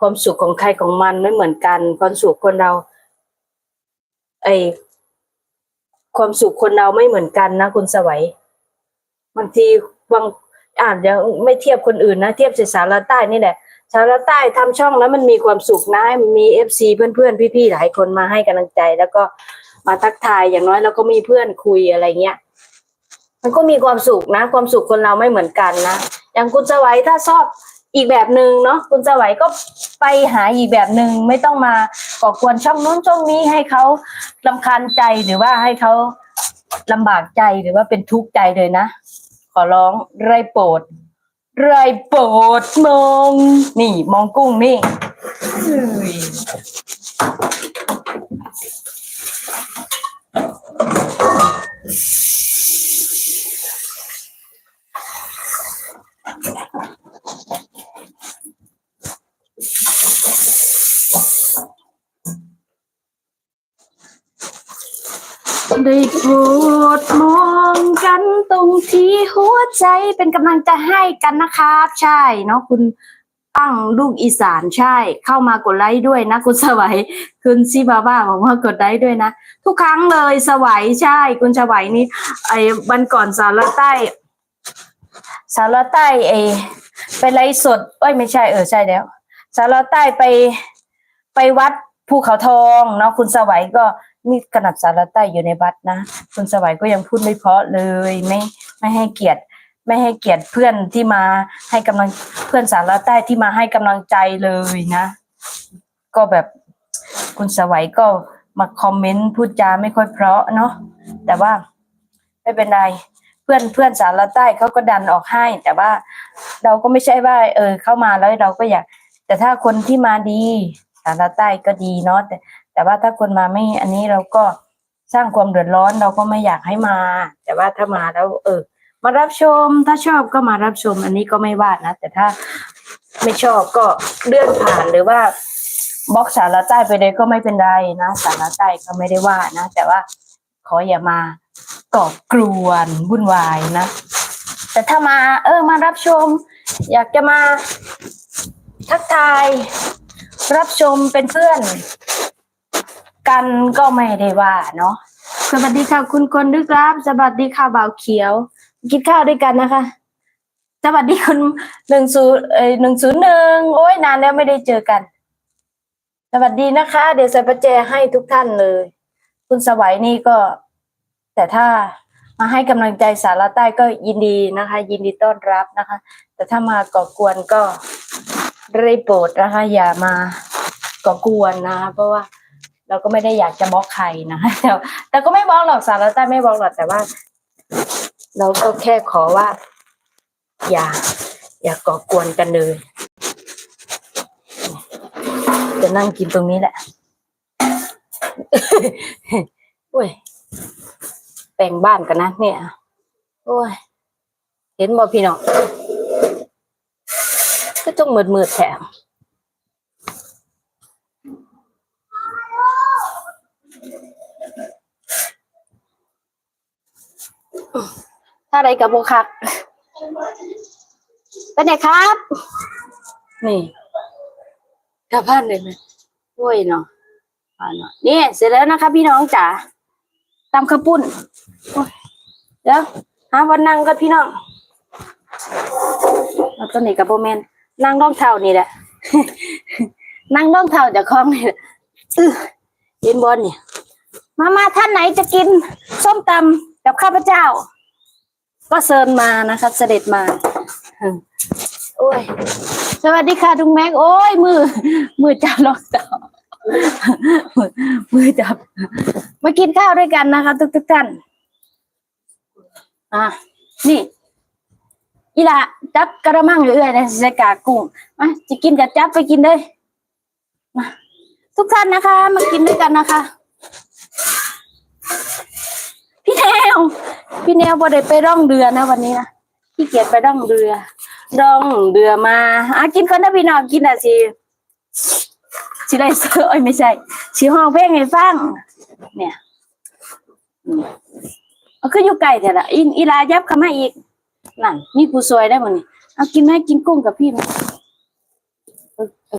ความสุขของใครของมันไม่เหมือนกัน ความสุขคนเรา ไอความสุขคนเราไม่เหมือนกันนะคุณสวัยบางทีบางอ่านยังไม่เทียบคนอื่นนะ เทียบสารใต้นี่แหละสารใต้ทำช่องแล้วมันมีความสุขนะมีเอฟซีเพื่อนๆพี่ๆหลายคนมาให้กำลังใจ แล้วก็มาทักทายอย่างน้อยแล้วก็มีเพื่อนคุยอะไรเงี้ยมันก็มีความสุขนะ ความสุขคนเราไม่เหมือนกันนะอย่างคุณสวัยถ้าชอบ อีกแบบหนึ่งเนาะคุณสวัยก็ไปหาอีกแบบหนึ่งไม่ต้องมาก่อกวนช่องนู้นช่องนี้ให้เขาลำคาญใจหรือว่าให้เขาลำบากใจหรือว่าเป็นทุกข์ใจเลยนะ ขอร้องไรโปรดไรโปรดมอง นี่มองกุ้งนี่ ได้โปรดมองกันตรงที่หัวใจเป็นกำลังใจให้กันนะครับ ใช่เนาะคุณตั้งลูกอีสานใช่ เข้ามากดไลค์ด้วยนะ คุณสวัยคุณซิบาบ้าบอกว่ากดไลค์ด้วยนะ ทุกครั้งเลยสวัยใช่ คุณสวัยนี่ไอ้วันก่อนสารใต้ สารใต้ไอ้ไปไลฟ์สดเอ้ยไม่ใช่เออใช่แล้ว สารใต้ไปไปวัด ภูเขาทองเนาะคุณสวัยก็นี่ขนาดสารใต้อยู่ในวัดนะ คุณสวัยก็ยังพูดไม่เพราะเลยไม่ไม่ให้เกียรติไม่ให้เกียรติเพื่อนที่มาให้กำลังเพื่อนสารใต้ที่มาให้กำลังใจเลยนะ ก็แบบคุณสวัยก็มาคอมเมนต์พูดจาไม่ค่อยเพราะเนาะแต่ว่าไม่เป็นไรเพื่อนเพื่อนสารใต้เขาก็ดันออกให้ แต่ว่าเราก็ไม่ใช่ว่า เออเข้ามาแล้วเราก็อยาก แต่ถ้าคนที่มาดี สารใต้ก็ดีเนาะแต่ แต่ว่าถ้าคนมาไม่อันนี้เราก็สร้างความเดือดร้อนเราก็ไม่อยากให้มา แต่ว่าถ้ามาแล้ว เออ มารับชมถ้าชอบก็มารับชม อันนี้ก็ไม่ว่านะแต่ถ้าไม่ชอบก็เลื่อนผ่านหรือว่าบล็อกสาระใต้ไปเลยก็ไม่เป็นไรนะสาระใต้ก็ไม่ได้ว่านะ แต่ว่าขออย่ามาก่อกวนวุ่นวายนะ แต่ถ้ามา เออมารับชม อยากจะมาทักทาย รับชมเป็นเพื่อน กันก็ไม่ได้ว่าเนาะสวัสดีค่ะคุณคนดึกรับสวัสดีค่ะบ่าวเขียว กินข้าวด้วยกันนะคะ สวัสดีคุณหนึ่งศูนย์เอ้หนึ่งศูนย์หนึ่งโอ้ยนานแล้วไม่ได้เจอกัน สวัสดีนะคะ เดี๋ยวใส่ประแจให้ทุกท่านเลย คุณสวัยนี่ก็ แต่ถ้ามาให้กำลังใจสารใต้ก็ยินดีนะคะ ยินดีต้อนรับนะคะ แต่ถ้ามาก่อกวนก็ ได้โปรดนะคะอย่ามาก่อกวนนะ เพราะว่าเราก็ไม่ได้อยากจะบล็อกใครนะคะแต่แต่ก็ไม่บล็อกหรอกสารต้ไม่บล็อกหรอกแต่ว่า เราก็แค่ขอว่า อย่า อย่าก่อกวนกันเลย จะนั่งกินตรงนี้แหละโอ้ยแปลงบ้านกันนะเนี่ย โอ้ย เห็นบ่พี่น้อง ต้องมืดมืดๆแถมถ้าอะไรกับโบคักไปไหนครับ นี่กลับบ้านเลยไหมโอ้ยเนาะอ่าเนาะนี่เสร็จแล้วนะคะพี่น้องจ๋าตำข้าวปุ้นโอ้ยเดี๋ยวหาวันนั่งก็พี่น้องเอาตัวนี้กับโบแมน นั่งร่องเท้านี่แหละ นั่งร่องเท้าจากคลองนี่แหละอื้อเห็นบอลเนี่ยมามาท่านไหนจะกินส้มตำกับข้าพเจ้า ก็เชิญมานะคะเสด็จมาโอ้ย สวัสดีค่ะทุงแม็ก โอ้ย มือ มือจับล็อกต่อมือจับ มากินข้าวด้วยกันนะคะ ทุกทุกท่าน อะ นี่ อีละจับกระมังเอื่อยในใส่กากกุ้งมาจะกินกับจับไปกินเลยมาทุกท่านนะคะ มากินด้วยกันนะคะ พี่แนวพี่แนวบ่ได้ไปร่องเรือนะวันนี้นะพี่เกียจไปร่องเรือ ร่องเรือมาอะกินก่อนนะพี่น้องกินอะสิสิไรเซอร์อ้ยไม่ใช่สิห้องเพลงให้ฟังเนี่ยอืมเอาคืออยู่ไกลแต่ละอีอีลายับเข้ามาอีก นั่นนี่ผู้ซวยได้หมดนี่เอากินไหมกินกุ้งกับพี่ไหม